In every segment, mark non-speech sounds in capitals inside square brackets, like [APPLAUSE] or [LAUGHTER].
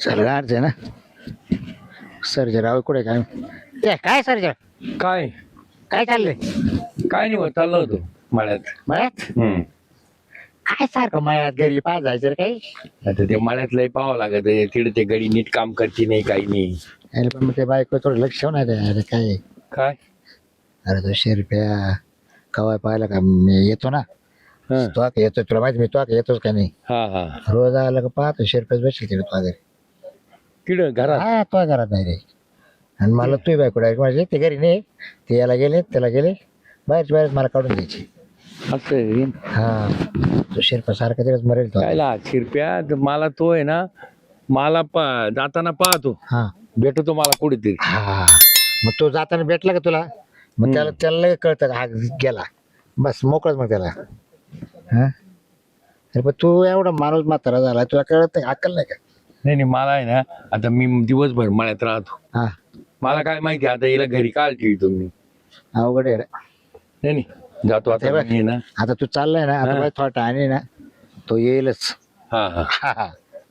चल. गाडचे ना? सर्जर राव कुठे काय? ते काय सर्जर? काय? काय चाललंय? काय नाही चाललो होतो मळ्यात. मळ्यात. काय सारखं मळ्यात घरी पाच जायचं रे काही? आता ते मळ्यात लय पाहावं लागत आहे. तिकडे ते गडी नीट काम करते नाही काही नाही. अरे पण मग ते बायको थोडं लक्ष ठेवणार आहे. अरे काय? काय? अरे तो शेरप्या कवाय पाहिला का? मी येतो ना. हा. तो आता येतो तुला माहिती मी तो आता येतोच का नाही? हा हा. रोज आला का पाहतो शेरप्याच बसेल तिकडे तो घरी. किड घरात. हा तो घरात नाही रे. आणि मला तुही बायको डायरेक्ट माझे ते घरी नाही. ते याला गेले त्याला गेले. बाहेरच्या बाहेर मला काढून द्यायची. असं आहे. हा तो शेरपा सारखा तिकडेच मरेल तो. कायला शिरप्या? तर मला तो आहे ना मला पा जाताना पाहतो. हा. भेटतो मला कुठेतरी. हा मग तो जाताना भेटला का तुला? मग त्याला त्याला लगेच कळतं का हा गेला. बस मोकळच मग त्याला. हा? अरे पण तू एवढा माणूस म्हातारा झाला तुला कळत नाही अक्कल नाही का? नाही नाही मला आहे ना आता मी दिवसभर मळ्यात राहतो. हा. मला काय माहिती आता हिला घरी काल ठेवतो मी? अवघड आहे रे. नाही नाही जातो आता बघ. मी आहे ना. आता तू चाललाय ना आता हा. बाई थोडा टाणी ना तो येईलच. हा हा. हा हा.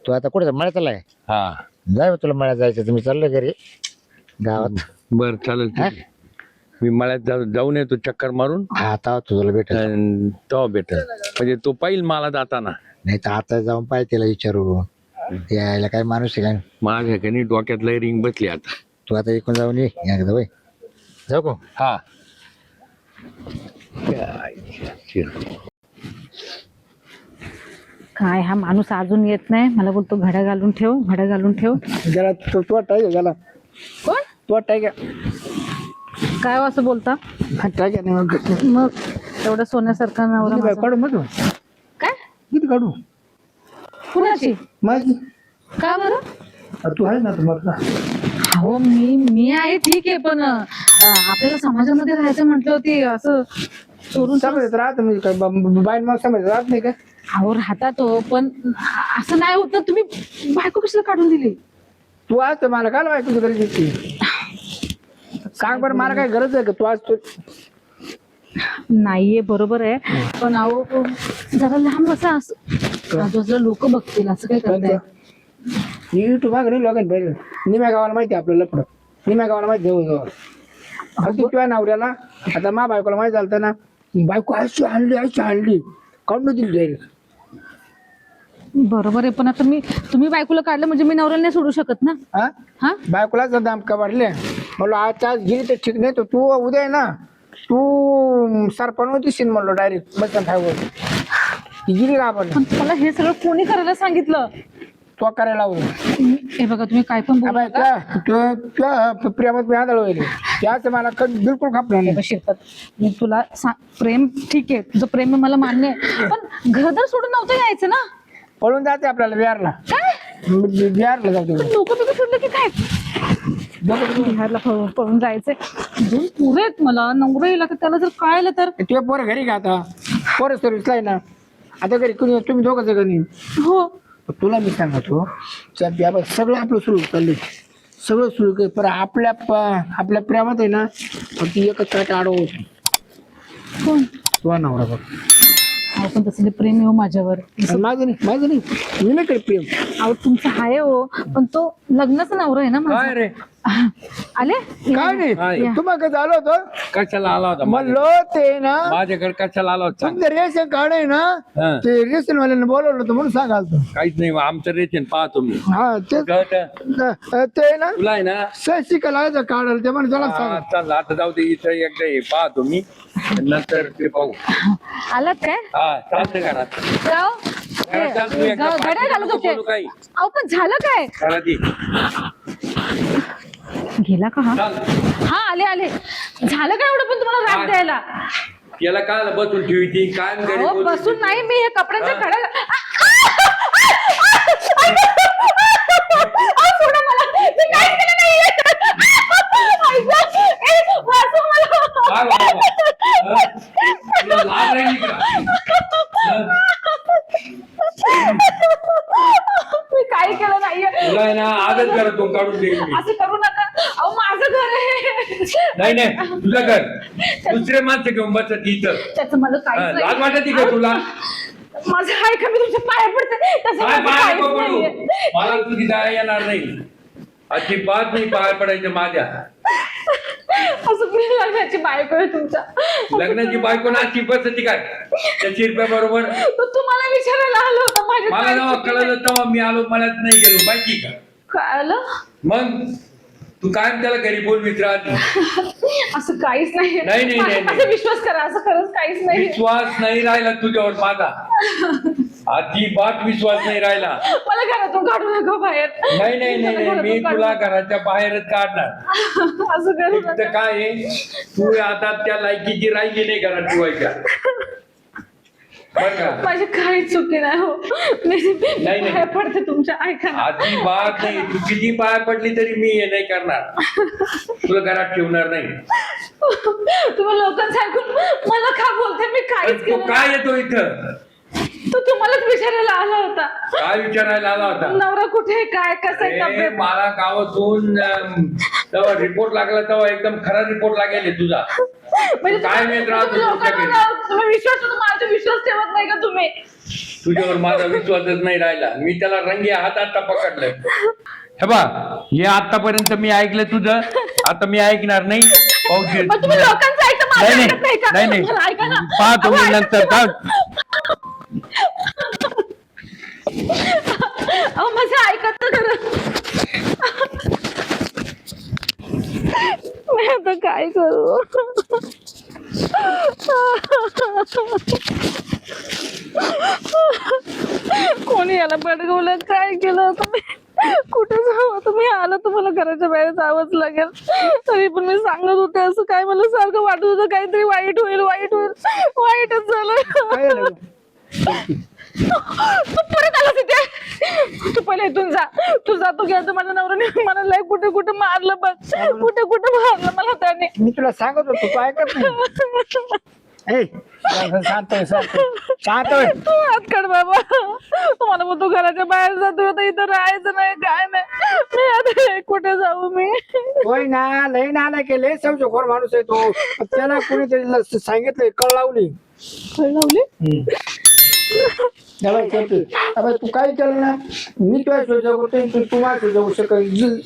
तू आता कुठे मळ्यात चाललाय हा. जाय बा तुला मळ्यात जायचं तुम्ही चाललोय घरी गावात. बर चालेल ठीक आहे. मी मळ्यात जाऊ- जाऊन येतो चक्कर मारून. हा आता तुला भेटेल. अन तेव्हा भेटेल. म्हणजे तो पाहिल मला जाताना. नाही तर आता जाऊन पाय तिला विचारू. यायला काय माणूस आहे काय माझ्या कनी डोक्यात लय रिंग बसली आता. तू आता इकडून जाऊन ये एकदा बाई जाऊ का? हा. काय हा माणूस अजून येत नाही. मला बोलतो घड्या घालून ठेव घड्या घालून ठेव. जरा तो तो टाक गेला कोण? तो टाक काय हो असं बोलता? टाक मग एवढं सोन्यासारखा नवरा माझा. काढू मग काय? किती काढू. कुणाची? माझी. का बरं? अरे तू आहे ना तुम्हाला हो मी मी आहे ठीक आहे पण अं, आपल्याला समाजामध्ये राहायचं म्हटलं होती असं चोरून समजत राहत म्हणजे काय बाईन मग समजत राहत नाही का? अहो राहता तो पण असं नाही होत ना तुम्ही बायको कशाला काढून दिली? तू आज तर मला काल बायको सांग बरं मला काय गरज आहे का? तू आज तू नाहीये बरोबर आहे. पण अहो जरा लांब बसा असं. आजूबाजूला लोक बघतील असं काय करताय? युट्यूब माग नाही लोकांनी पाहिजे निम्या गावाला माहिती आहे आपल्याला लपड निम्या गावाला माहिती जवळ जवळ तू तुझ्या नवऱ्याला आता मा बायकोला माहिती झालं ना बायको अशी आणली अशी आणली काढून दिली डायरेक्ट बरोबर आहे पण आता मी तुम्ही बायकोला काढलं म्हणजे मी नवऱ्याला नाही सोडू शकत ना? हा? हा? बायकोलाच दामका वाढले म्हणलो आज आज गेली तर ठीक नाही तर तू उद्या आहे ना. तू सरपण होतीशील म्हणलो डायरेक्ट बस फायवर ती गेली आपण? पण मला हे सगळं कोणी करायला सांगितलं? तो करायला लावलं हे बघा तुम्ही काय पण बोलू नका. प्रेमात मी आदळ होईल त्याच मला कधी बिलकुल खपलं नाही. बघ शिरपत. मी तुला सा- प्रेम ठीक आहे. तुझं प्रेम आहे मला मान्य आहे. पण घरदार सोडून नव्हतं यायचं ना? पळून जाते आपल्याला बिहारला. काय? बि- बिहारला जातो. लोक बिक सोडलं की काय? बिहारला पळून जायचंय. दोन पुरे आहेत मला नवरा येईल आता त्याला जर कळालं तर. तुझ्या पोरं घरी का आता? पोरं सर्विसला आहे ना. आता घरी कुणी तुम्ही दोघं जण हो. तुला मी सांगतो बाबा सगळं आपलं सुरू चाललंय. सगळं सुरू केलं पण आपल्या आपल्या प्रेमात आहे ना फक्त एकच काट आडव कोण? तुझा नवरा बघ. अहो पण तसं लय प्रेम हो माझ्यावर. माझं नाही माझं नाही. मी नाही प्रेम. अहो तुमचं आहे हो पण तो लग्नाचा नवरा आहे ना माझा. आले? काय नाही? तुम्हाला झालं होतं? कशाला आला होता म्हणलो ते ना माझ्याकडे कशाला आला होता? सांग. तुमचं रेशन कार्ड आहे ना. ते रेशन वाल्याने बोलवलं होतं म्हणून सांगाल तू काहीच नाही आमचं रेशन पाहतो मी हा ते कळतं? ते ना तुला आहे ना? शशिका लागायचं कार्ड आलं ते म्हणून त्याला हा, सांगा. चल आता जाऊ दे इथं एकदा हे पाहतो मी नंतर ते पाहू. आलात काय? हा चालतं घरात चाल तू एकदा बोलू काही. अहो पण झालं काय? घरात ये. गेला का हा. हा आले आले झालं काय एवढं पण तुम्हाला राग काय? द्यायला याला काय बसून काय घरी अहो बोलू? बसून नाही मी हे कपड्यांच्या हा. खड्या सोडा मला मी काहीच केलं नाहीये. ऐका. ए, वाचव मला. काय बाबा? हा? तुला लाज राहिली का? हा? मी काही केलं नाहीये. तुला आहे ना आजच घरातून काढून मी. असं करू नका. अहो माझं घर आहे. नाही नाही तुझं घर. दुसरे माणसं घेऊन बसत इथं. त्याचं माझं हा, काहीच लाज नाही वाटत का तुला? माझं ऐका मी तुमच्या पाया पडते. तसं काय माझं पाय काहीच पडू नाहीये. मला तुझी जाय येणार नाही. अजिबात नाही पाय पडायचं माझ्या. असं मी लग्नाची बायको आहे तुमच्या. लग्नाची बायको नाची बसती काय? त्या चिरप्या बरोबर. तो तुम्हाला विचारायला आलं होतं माझ्या मला जेव्हा कळलं तेव्हा मी आलो मला नाही गेलो. माहिती का? कळलं? मग? तू काय त्याला घरी बोलवीत राहते असं काहीच नाही. नाही, नाही, नाही. विश्वास करा असं खरंच काहीच नाही. विश्वास नाही राहिला तुझ्यावर माझा. अजिबात विश्वास नाही राहिला. मला घरातून काढू नका बाहेर. नाही नाही नाही नाही मी तुला. घराच्या बाहेरच काढणार. असं करू तर काय आहे, तू आता त्या लायकीची राहिली नाही घरात ठेवायच्या. माझी काही चुकी नाही हो. मी नाही. पाया पडते तुमच्या ऐका ना. अजिबात नाही. तू किती पाय पडली तरी मी हे नाही करणार. तुला घरात ठेवणार नाही. तुम्ही लोकांचं ऐकून मला का बोलते? मी पण काहीच तू केलं नाही. काय येतो इथं? तो तुम्हालाच विचारायला आला होता. काय विचारायला आला होता? नवरा कुठे काय? कसं आहे अरे, तब्येत? मला गावातून अं, तेव्हा रिपोर्ट लागला तेव्हा एकदम खरा रिपोर्ट लागेल तुझा. म्हणजे काय तुम्ही- मित्र आहात तुम्ही लोकांवर तुमच्याकडे? ना- तुम्ही विश्वास माझा विश्वास ठेवत नाही का तुम्ही? तुझ्यावर माझा विश्वासच नाही राहिला. मी त्याला रंगी हात आता पकडलंय. हे बा हे आतापर्यंत मी ऐकलं तुझं. आता मी ऐकणार नाही. मग तुम्ही लोकांचं ऐकता माझं नाही ऐकत नाही का? नाही नाही. मला ऐका ना पहा तुम्ही अहो, नंतर का? अहो माझं ऐकत तर मी आता काय करू? कोणी याला पडगवलं काय केलं तुम्ही? कुठे जावं? तुम्ही आलं तुम्हाला घराच्या बाहेर जावंच लागेल. तरी पण मी सांगत होते असं काय मला सारखं वाटत होतं काहीतरी वाईट होईल वाईट होईल. वाईटच झालं? तू परत आला तिथे तू पहिले इथून जा. तू जातो गेला माझ्या नवऱ्याने मला लय कुठे कुठे मारलं बघ. कुठे कुठे मारलं मला त्याने. मी तुला सांगत होतो तू ऐकत नाही. ए, शांत होय, शांत. तू हात काढ बाबा. तुम्हाला मग तू घराच्या बाहेर जातो आता इथं राहायचं नाही काय नाही. मी आता कुठे जाऊ मी? होय ना लय नाला केले समजोखोर माणूस आहे तो. त्याला कोणीतरी ल- सांगितलंय कळ लावली कळ लावली त्याला करतोय. तू काय केलं ना मी तुला सोय जगू तू तू सोय जगू शकत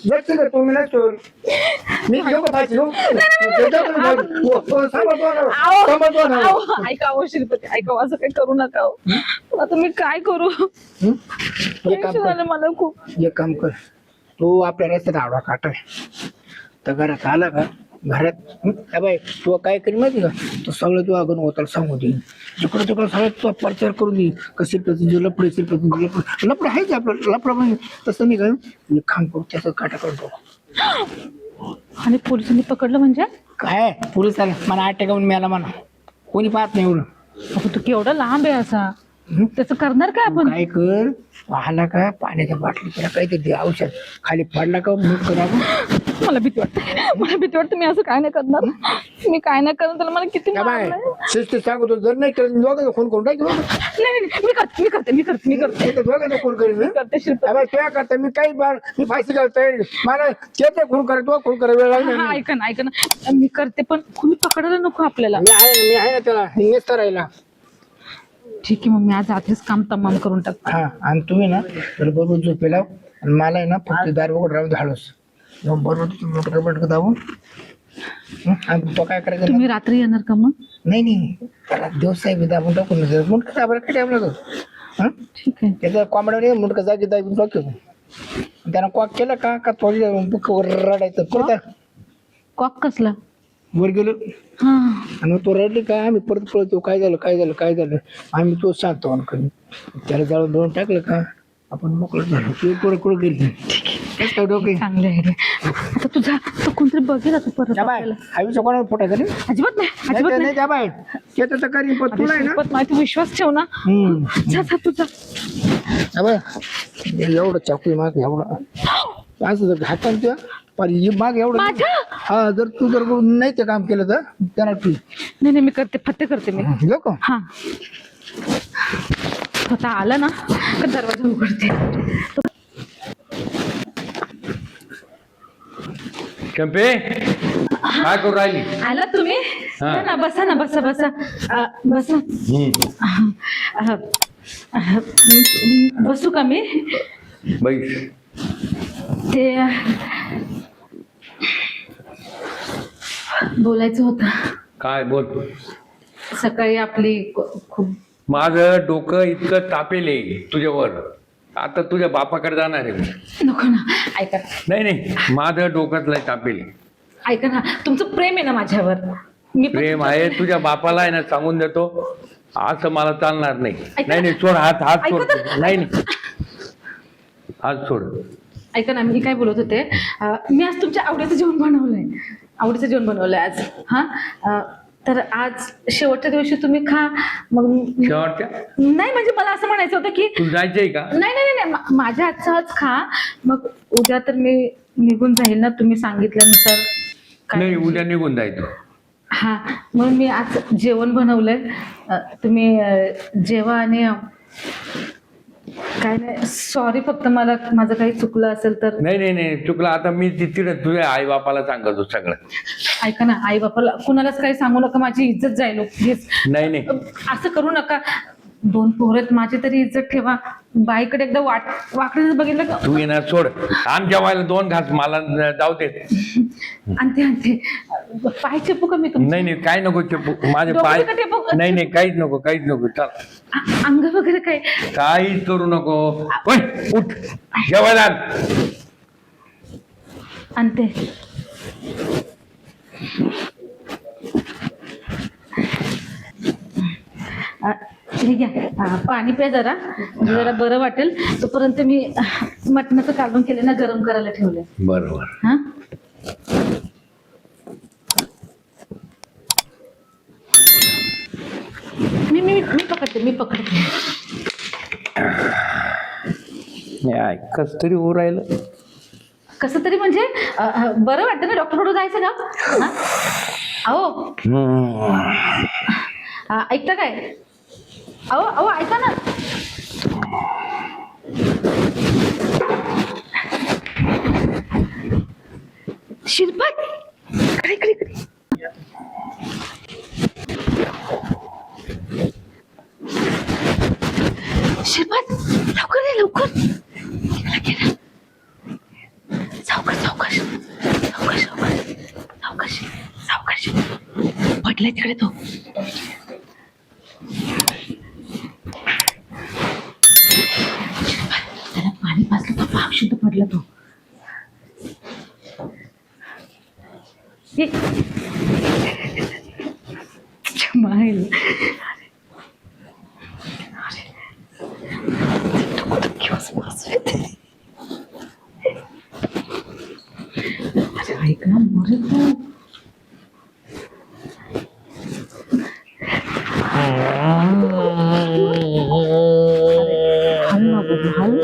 जर का तुम्ही नाही सोय मी [LAUGHS] घेऊ का हो, सांभाळतो ना. आओ, ऐका हो श्रीपती ऐका असं काही करू नका. आता मी काय करू? हं? एक काम टेन्शन कर. आलं मला खूप. एक काम कर. तू आपल्या रस्त्यात आडवा काटाय तर घरात आला का? घरात हं? तू काय करी माहिती का? तू सगळं तू अगोदर होताल सांगू दे. जिकडं तिकडं सगळं तू प्रचार करून दे. कशी प्रति लपडे लपडे लपडे लपडे आहेच आपलं लपडं म्हणजे तसं नाही का? एक काम करू त्याचं काटा करतो आणि पोलिसांनी पकडलं म्हणजे? काय? पोलीस आला मला आठ टाकावून मिळाला म्हणा. कोणी पाहत नाही एवढं. अगं तू केवढा लांब आहे असा? त्याचं करणार काय आपण? काय कर? पाहला का? पाण्याच्या बाटली त्याला काहीतरी औषध. खाली पडला का? मूठ करावं मला भीती वाटते. मला भीती वाटते मी असं काय नाही करणार. मी काय नाही करणार त्याला मला किती मारलंय. शिस्त सांगतो जर नाही केलं दोघांचा फोन करून टाक नाही नाही, नाही, मी करते मी करते मी करते मी करते. दोघांचा फोन करेन हं? करते शिल्पा अबे त्या करता मी काही बार मी फाशी घालतोय मला त्याचा खून करे तो खून करे वेळ लागणार हा नाही. ऐका ना ऐका ना. मी करते पण कोणी पकडायला नको आपल्याला. मी आहे मी आहे ना त्याला नेसता राहिला. ठीक आहे मग मी आज आधीच काम तमाम करून टाकते. हा आणि तुम्ही ना तर बरोबर झोपेला आणि मला आहे ना फक्त दार वगैरे राहून धाडस बरोबर तुम्ही मोटर बटक दाबून? आणि तो काय करायचं? तुम्ही रात्री येणार का मग? नाही नाही. दिवस साहेब दाबून टाकून मुंडका दाबायला काय टाइम लागतो हं? ठीक आहे. त्याचा कोंबड्या मुंडका जागी दाबून टाकतो. त्यानं कॉक केलं का? का थोडी बुक रडायचं? पुरता कॉक कसला? वर गेलो. आणि तो रडली काय आम्ही परत पळतो. काय झालं? काय झालं? काय झालं? आम्ही तो सांगतो त्याला जाळून दोन टाकलं का? आपण मोकळं झालो. तू कुठं गेली? तेच काय डोके चांगले आहे आता तुझा तो कोणतरी बघेल आता परत बाय आपल्याला. आयुष्य कोणाला फुटायचं नाही? अजिबात नाही अजिबात नाही नाही. त्या तर करीन पण तुला आहे ना? माहिती विश्वास ठेव ना. हम्म. जा जा तुझा हे एवढं चाकू माग एवढं. असं जर तुझ्या पण हे माग एवढं माझ्या? हा जर तू जर नाही ते काम केलं तर त्याला ठीक. नाही नाही मी करते फत्ते करते मी. लोक. हा. स्वतः आला ना का दरवाजा उघडते. चंपे काय करू राहिली? आला तुम्ही? हा. ना, ना बसा ना बसा बसा. अ, बसा. अ, बसू का मी? बैस ते बोलायचं होतं. काय बोल? सकाळी आपली ख- खूप माझं डोकं इतकं तापेले तुझ्यावर. आता तुझ्या बापाकडे जाणार आहे मी. नको ना ऐका. नाही नाही माझं डोक्यात लय तापेले. ऐका ना तुमचं प्रेम आहे ना माझ्यावर. मी पण प्रेम आहे तुझ्या बापाला आहे ना सांगून देतो. असं मला चालणार नाही. ऐका नाही नाही सोड हात हात सोड. ऐका तर. नाही नाही. हात सोड. ऐका ना मी काय बोलत होते अं, मी आज तुमच्या आवडीचं जेवण बनवलंय. आवडीचं जेवण बनवलंय आज हा? अं, तर आज शेवटच्या दिवशी तुम्ही खा. मग शेवटच्या? नाही म्हणजे मला असं म्हणायचं होतं की तू जायचंय का? नाही नाही नाही, मा- माझ्या हातचं आज खा. मग उद्या तर मी निघून जाईल ना तुम्ही सांगितल्यानुसार. नाही उद्या निघून जायचं हा. मग मी आज जेवण बनवलंय. अं, तुम्ही अं, जेवा आणि काय नाही सॉरी फक्त मला माझं काही चुकलं असेल तर. नाही नाही नाही चुकलं. आता मी तिथे तुझ्या आई बापाला सांगतो सगळं. ऐका ना आई बापाला कुणालाच काही सांगू नका माझी इज्जत जाईल हो, नाही नाही. असं करू नका. दोन पोरत माझी तरी इज्जत ठेवा. बाईकडे एकदा वाट वाकडे बघितलं का? तू येणार सोड. आमच्या व्हायला दोन घास मला जाऊ दे. आणते आणते. पाय चेपू का मी तुमचं? नाही नाही काय नको चप्पू माझे डोकं पाय टेपू- नाही नाही काहीच नको काहीच नको. चल. आ- अंग वगैरे काय? काहीच करू नको. ओय, उठ. जेवायला आण. आणते. हे घ्या आ, पाणी प्या जरा. म्हणजे जरा बरं वाटेल. तोपर्यंत मी मटणाचं काढून केले ना गरम करायला ठेवले बरोबर. हा? मी मी मी पकडते मी पकडते. कस तरी होऊ राहिलं. कसं तरी म्हणजे अ, अ, बरं वाटतं ना डॉक्टरकडे जायचं का हा? अहो. हा, ऐकता काय? अहो अहो ऐका ना. शिल्पत इकडे इकडे इकडे. शिल्पत लवकर ये लवकर. गेला गेला सावकाश सावकाश. सावकाश सावकाश. सावकाश सावकाश. पडलाय तिकडे तो. त्याला तो पाप शुद्ध पडला तो ये. माईल अरे ऐक ना मोरे तू हल ना बोल हल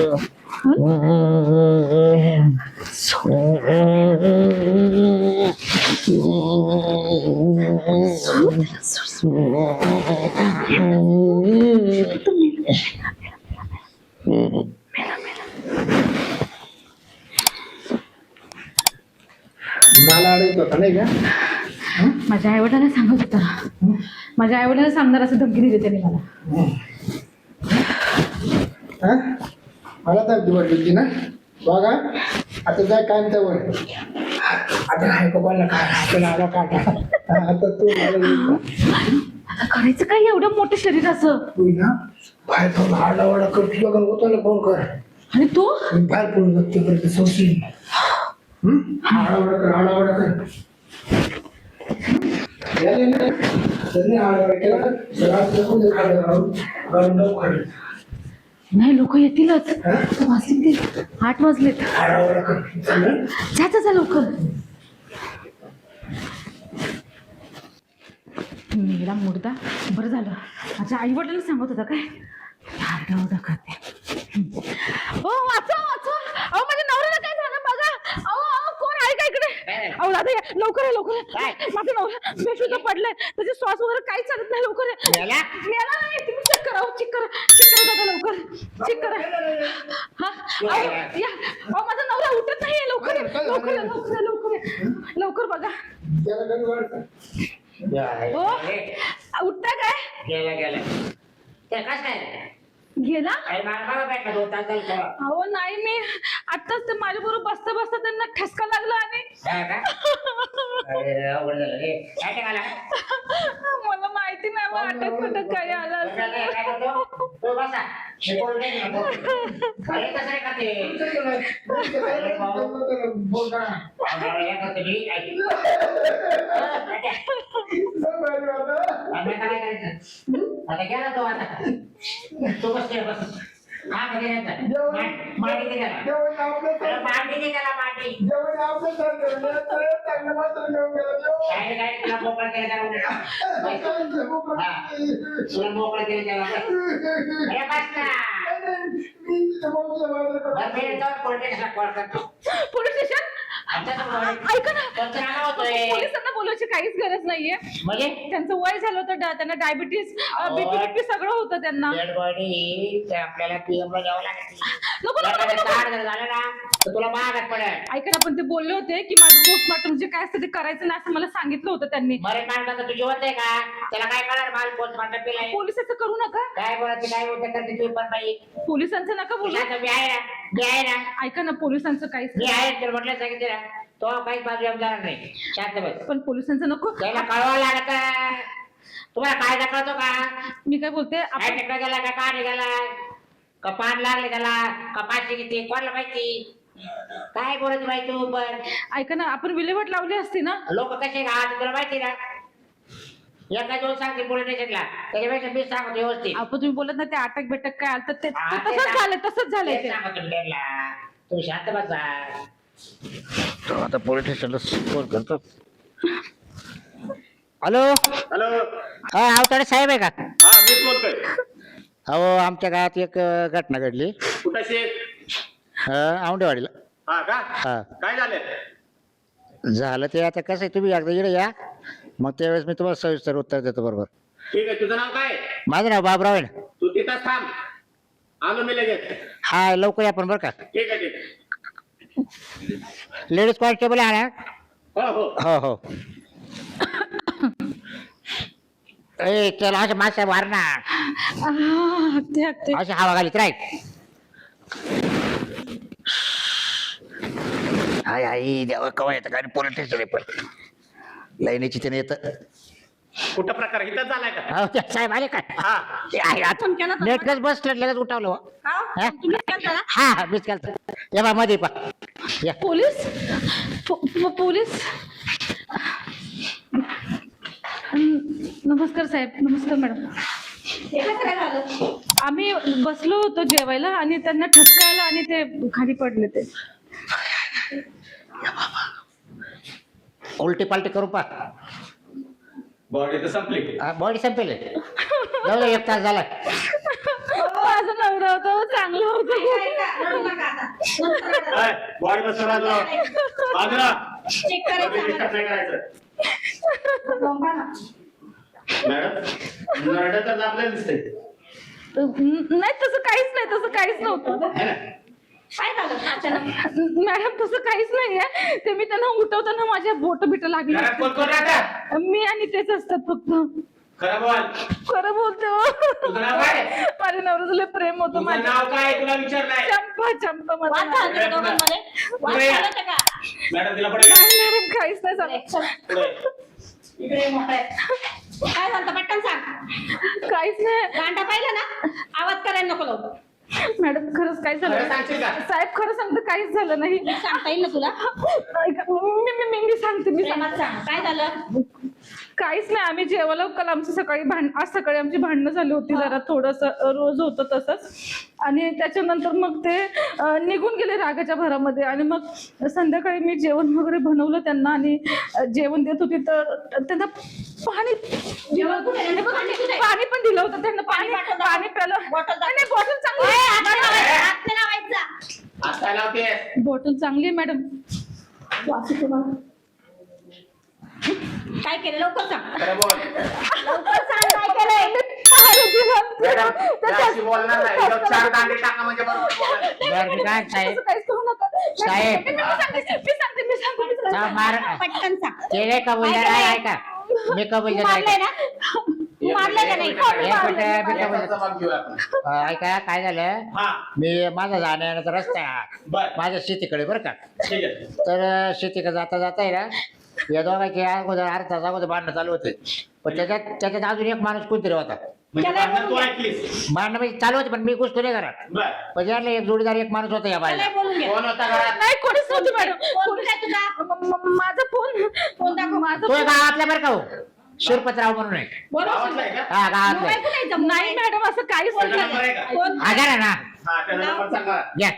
मला अडवत होता नाही का माझ्या आईवडिलांना सांगत होता. माझ्या आईवडिलांना सांगणार असं धमकी दिली त्याने मला. हा? मला तर दिवस होती ना बघा आता जाय काय त्यावर आता काय का बोलला काय आपल्याला आला हा, आता तू मला? आता करायचं काय? एवढं मोठं शरीर असं. तू ना? बाहेर थोडं आडावाडा कर तुझ्या घरी फोन कर. आणि तू? मी बाहेर पडून परत संशय आडावाडा कर कर. याले ना, त्यांनी आडावाडा केला. तर आज नको ते खाली राहून, राहून नको खाली. नाही लोक येतीलच? वाजले ते आठ वाजलेत. आडावाडा कर. चालेल? जा जा जा लवकर. मेला मुर्दा. बरं झालं. माझ्या आई वडिलांना सांगत होता काय? आरडाओरडा करते हो वाचवा वाचवा. अहो माझ्या नवऱ्याला काय झालं बघा? अहो अहो कोण आहे का इकडे? अहो दादा या, लवकर या लवकर या. माझा नवरा बेशुद्ध पडलाय. त्याचे श्वास वगैरे काही चालत नाही लवकर या. मेला? नाही तुम्ही चेक करा चेक करा. चेक करा दादा लवकर. चेक करा. हा? अहो, या. अहो माझा नवरा उठत नाहीये लवकर या, लवकर या, लवकर या, लवकर या. लवकर बघा. हो? उठता काय? गेलं गेलं. कसं काय? गेला अरे मला मला भेटला दोन तास झाले तेव्हा. अहो नाही मी आताच ते माझ्या बरोबर बसता बसता त्यांना ठसका लागला आणि हा का? अरे, अवघड झालं रे. काय टाकायला? मला माहिती नाही मग अटक फटक काय आला बरं, काय असेल. काय करतो? तो बसा. मी बोलू दे ना, बोलू. अरे, कसं रे करते? बोल करा. अरे, हे करते मी. ऐक. आम्ही [LAUGHS] काय करायचं? आता गेला तो आता. तो बस रे, बस. हा, कधी यायचा? मांड- मांडी दे त्याला. जेवण आपलं अरे, मांडी दे त्याला, मांडी. जेवण आपलं चाललं. मी आता चांगलं मात्र घेऊन गेलो. जेवण. काय रे, काय रे, तुला मोकळं केलं त्याला उलट. हा. तुला मोकळं केलं त्याला. अरे, बस ना. बरं, मी येतो, कोणत्या कशाला call करतो? पोलीस स्टेशन तर. ऐका ना होतोय? पोलिसांना बोलायची काहीच गरज नाहीये. म्हणजे? त्यांचं वय झालं होतं डा- त्यांना डायबिटीस. बीपी बीपी सगळं होतं त्यांना. डेड बॉडी ते आपल्याला पीएम ला द्यावं लागेल. नको नको एखादं नको, कार्ड जर झालं ना तर तुला महागात पडेल. ऐका ना पण ते बोलले होते की माझं पोस्टमॉर्टम जे काय असतं ते करायचं नाही असं मला सांगितलं होतं त्यांनी. मरे माणसाचं तू जिवंत आहे का? त्याला काय कळणार माल पिलाय? पोलिसाचं करू नका. काय बोलायचं काय बोलते करते तुम्ही पण बाई पोलिसांचं नका बोलू. मी आहे ना मी आहे ना. ऐका ना पोलिसांचं काहीच मी आहे तर म्हटलं सांगितलं ना. तो काहीच येऊन जाणार नाही. शांत बस. पण पोलिसांचं नको. त्याला कळवावं लागत. तुम्हाला कायदा कळतो का? मी काय बोलते? काय आपण गेला का का? निघाला का पान लागले त्याला. का पाचशे किती? कोणाला माहिती? काय बोलत बाई तू पण? ऐका ना आपण विल्हेवाट लावली असती ना? लोक कसे राहत तुला माहिती ना एका दोन सांगते पोलीस स्टेशनला त्याच्यापेक्षा मी सांगतो व्यवस्थित. आपण तुम्ही बोलत ना ते अटक बेटक काय आलं तर ते हा, तसंच. झालं तसंच झालंय तेच ते. सांगतो मी त्यांना. तू शांत बसा. तो आता पोलीस स्टेशनला फोन करतो. हॅलो हॅलो हा आवताडे साहेब आहे का? हा मीच बोलतोय. अहो आमच्या गावात एक अ, घटना घडली. कुठं शेत अ, औंढेवाडीला. हा का? हा. काय झालं? झालं ते आता कसं आहे तुम्ही एकदा इकडे या. मग त्यावेळेस मी तुम्हाला सविस्तर उत्तर देतो बरोबर. ठीक आहे तुझं नाव काय? माझं नाव बाबराव आहे ना. तू तिथंच थांब. आलो मी लगेच. हा लवकर या पण बरं का. ठीक आहे ठीक आहे. लेडीज कॉन्स्टेबल आहे ना? हो हो. हो हो. ए चला अशा माणसा मार ना आह, हत्ते हत्ते अशी हवा घालीत राहील हाय आई देवा कवा येतं काय पोलीस स्टेशन पण. लाईनीची त्याने येतं कुठं प्रकार? इथंच झालाय का? अहो, ते साहेब आले का? हा. ते आहे आता. फोन केला होता बसलं लगेच उठावलं. हो. हा? तुम्ही केलता ना? हा हा मीच केलं या बा मध्ये पा या. पोलीस? पो- पो- पोलीस? नमस्कार साहेब नमस्कार मॅडम. आम्ही बसलो होतो जेवायला आणि त्यांना ठसका आला आणि ते खाली पडले ते. उलटी पालटी करू पा. बॉडी तर संपली बॉडी संपेल. एक तास झाला. माझा नवरा होता हो, चांगला होता. बॉडी बस करायचं मॅडम तर आपल्याला दिसतंय. नाही तसं काहीच नाही तसं काहीच नव्हतं. है ना? मॅडम तसं काहीच नाहीये. ते मी त्यांना उठवताना माझ्या बोट बिट लागली घरात कोण कोण राहतं मी आणि तेच असतात फक्त. खरं बोल. खरं बोलते हो. तुझं नाव काय? माझ्या नवऱ्याचं लय प्रेम होतं तुझं माझ्या. नाव काय? तुला विचारलंय. चंपा चंपा माझं नाव. या. मॅडम तिला पुढे या. नाही मॅडम काहीच नाही सांगत पुढे. काय झालं पटकन सांग. काहीच नाही. गांडा पाहिलं ना? आवाज करायला नको लावू मॅडम खरंच काय खरं झालं सांगशील का? साहेब खरं सांगते काहीच झालं नाही. सांगता येईल ना तुला? मी मी- मी मी सांगते मी प्रेमात सांगते. सांग. काय झालं? काहीच नाही. आम्ही जेवायला काल आमची सकाळी भांड आज सकाळी आमची भांडणं झाली होती जरा थोडस रोज होतं तसंच. आणि त्याच्यानंतर मग ते निघून गेले रागाच्या भरामध्ये. आणि मग संध्याकाळी मी जेवण वगैरे बनवलं त्यांना आणि जेवण देत होती तर त्यांना पाणी? पाणी? पाणी पण दिलं होतं त्यांना. पाणी. पाणी प्यालं बॉटल चांगली बॉटल चांगली आहे मॅडम. काय केलं? लवकर सांग. खरं बोल. लवकर सांग काय केलंय? पाणी दिलं. मॅडम त्याच्यात- जास्ती बोलणार नाही. इथं चार दांडे टाका म्हणजे बरोबर बोलेल. बरं मी काय साहेब असं काहीच करू नका. साहेब. मी- मी सांगते मी सांगते मी सांगते मी सांगते. जा मार. पटकन सांग. ते नाही कबूल काय आहे केलंय? का मी कबूल तू देत मारलंय आहे ना? तू मारलं का नाही? एक मिनिट, मिनिट, याचा मिनिट. जबाब घेऊया आपण. अं, ऐका काय झालं? हा. मी माझा जाण्याचा रस्ता आहे. हा. बर. माझ्या शेतीकडे बरं का? ठीक आहे. तर शेतीकडे जाता जाता आहे ना या दोघांचे अगोदर अर्धा तास अगोदर भांडणं चालू होते. पण त्याच्यात त्याच्यात अजून एक माणूस कोणतरी होता. म्हणजे त्याला भांडण तू बोलून ऐकलीस भांडणं म्हणजे चालू होते पण मी घुसतो नाही घरात बर. पण यातला एक जोडीदार एक माणूस होता या त्याला बाईला बोलून घ्या. कोण होता घरात? नाही कोणीच नव्हती मॅडम. फोन काय तुझा म- म- माझा फोन फोन दाखव. माझा तो गावातला बरं का हो? शिरपतराव म्हणून आहे गावातला आहे का? हा गावातला मोबाईल आहे. कुठे आहे? जमू नाही मॅडम असं काहीच त्याचा नाही. आहे का? फोन हा घ्या ना? हा त्याचा नंबर सांगा. घ्या.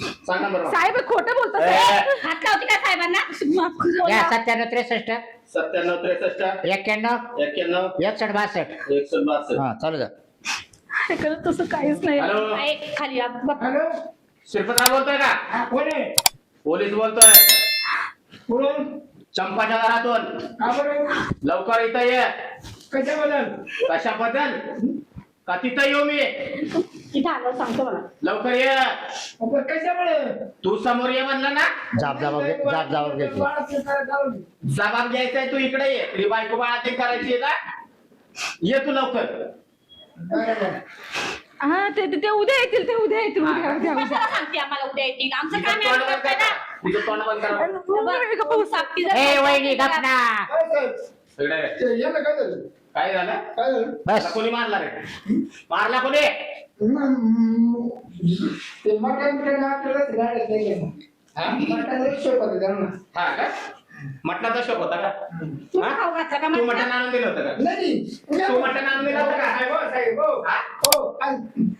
सांगा साहेब हे खोटं बोलतात साहेब. हात लावते का साहेबांना? माफ करा. घ्या सत्त्याण्णव त्रेसष्ट. सत्त्याण्णव त्रेसष्ट. एक्क्याण्णव. एक्क्याण्णव. एकसष्ट बासष्ट. एकशे बासष्ट. हा चालू जा करत तसं काहीच नाही. हॅलो. आहे, खाली या. बघ. हॅलो. शिरपतराव बोलतोय का? हा कोण आहे? पोलीस बोलतोय. कोण? चंपाच्या घरातून. का बरं? लवकर इथं ये. कशाबद्दल? कशाबद्दल? का तिथं येऊ मी? इथं आलं सांगतो मला. लवकर ये. पण कशामुळे? तू समोर ये म्हणलं ना. जाब जाब जाब जाब घ्यायची? जबाब घ्यायचाय तू इकडे ये. तुझी बायको बाळाती करायची आहे का ये तू लवकर. बरं. हा ते ते- ते उद्या येतील ते उद्या येतील उद्या उद्या उद्या. कशाला सांगते आम्हाला उद्या येतील. आमचं काम आहे आम्ही करतोय तिचं तोंड बंद करा. ना. बघ, सापटी जर- ए वहिनी गप ना काय साहेब? इकडे ये. ते काय झालं काय बस कोणी मारला रे मारला कोणी म- ते मटण बिटण आपल्याला गाड्यात नाही घेणं. हा? मटण लई शौक होतं त्यांना. हा का मटणाचा शोक होता का तू हा? खाऊ घातला का तू मटण? मटण आणून दिलं होतं का नाही तू मटण आणून दिलं होतं का साहेब हो, साहेब हो. हा? हो,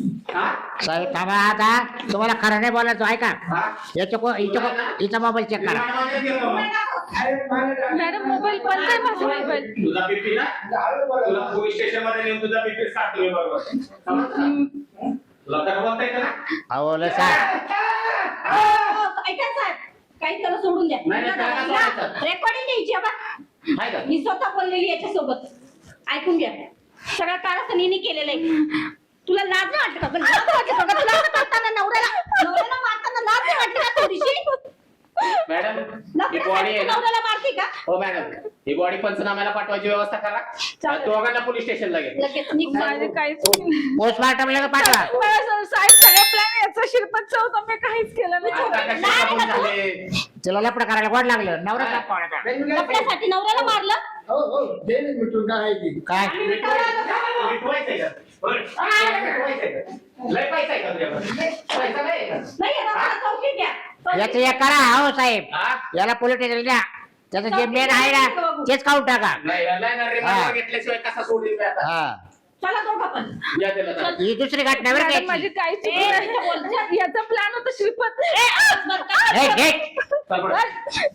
साहेब थांबा आता. तुम्हाला खरं नाही बोलायचं ऐका. हा? याच्या को- हिचा मोबाईल चेक करा. मॅडम मोबाईल बंद आहे माझा मोबाईल तुझा बीपी ना? झालं बरं. तुला पोलीस स्टेशनमध्ये नेऊन तुझा बीपी स्टार्ट होईल बरोबर. समजलं? तुला खरं बोलता येतं ना? अहो लय साहेब हो, ऐका साहेब. काही त्याला सोडून द्या. नाही, नाही, त्याला काय सोडायचं? रेकॉर्डिंग घ्यायची आहे बा. आहे का? मी स्वतः बोललेली याच्यासोबत. ऐकून घ्या. सगळं कारस्थानी केलेलं आहे. तुला लाज नाही वाटत का? लाज वाटत का तुला? असं करताना नवऱ्याला नवऱ्याला मारताना लाज नाही वाटत का थोडीशी? मॅडम ही बॉडी आहे तू ना? नवऱ्याला मारते का? हो मॅडम. ही बॉडी पंचनाम्याला पाठवायची व्यवस्था करा. चालेल. दोघांना पोलीस स्टेशनला घे लगेच निघ. माझे काहीच पोस्टमार्टमला पाठवा. मला साहेब सगळं प्लॅन याचा शिरपतचा होता मी काहीच केलं आता नाही झाले? तिला लपड करायला गोड लागलं. नवरा काय- लफड्यासाठी नवऱ्याला मारलं? हो हो. ना मिटून काय आहे ती? काय. मिटवायचंय का? बरं. मिटवायचंय का? लय पैसा आहे का तुझ्याकडे? पैसा नाही आहे का? नाही आहे ना, मला चौकीत घ्या याचं एक करा हो साहेब? याला पोलीस स्टेशन द्या त्याचं जे मेन आहे ना तेच काढून टाका नाही, याला ना रिमांडवर घेतल्याशिवाय कसा सोडील मी आता? हा चला दोघं पण या त्याला चला. ही दुसरी घटना बरं मॅडम माझी का काहीच ए, चुकी नाही. इथं बोल. याचा प्लॅन होता श्रीपत बरं का? हे घे चल बरं.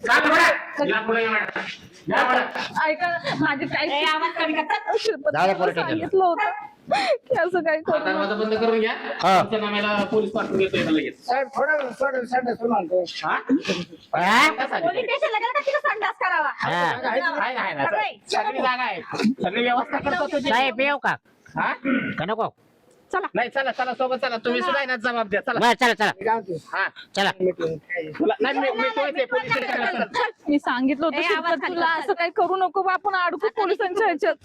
चल बरं. या पुढे या मॅडम. या मॅडम. ऐका माझी ए, काहीच आवाज कमी कर. श्रीपत जाऊ दे, पोलीस सांगितलं होतं [LAUGHS] की असं करू. दरवाजा बंद करून घ्या हा. पंचनाम्याला पोलीस पाठवून घेतोय ना लगेच साहेब थोडं थोडं साडे सोडून आणतो हा? हा? काय सांगितलं? पोलीस स्टेशनला गेलं का तिथं संडास करावा हा. आहे ना, आहे ना, आहे ना. सगळे. सगळी जागा आहे सगळी व्यवस्था करतो तुझी साहेब येऊ का हा? का नको नाही चला चला सोबत चला तुम्ही सुद्धा आहे ना जबाब द्या चला बरं चला चला मी काय म्हणतो, हा चला मिटून काय तुला नाही मी- मी पोहोचते, पोलीस स्टेशनला चल. मी सांगितलं ए, होतं आवाज श्रीपत खाली तुला कर. असं काही करू नको बा आपण अडकू पोलिसांच्या ह्याच्यात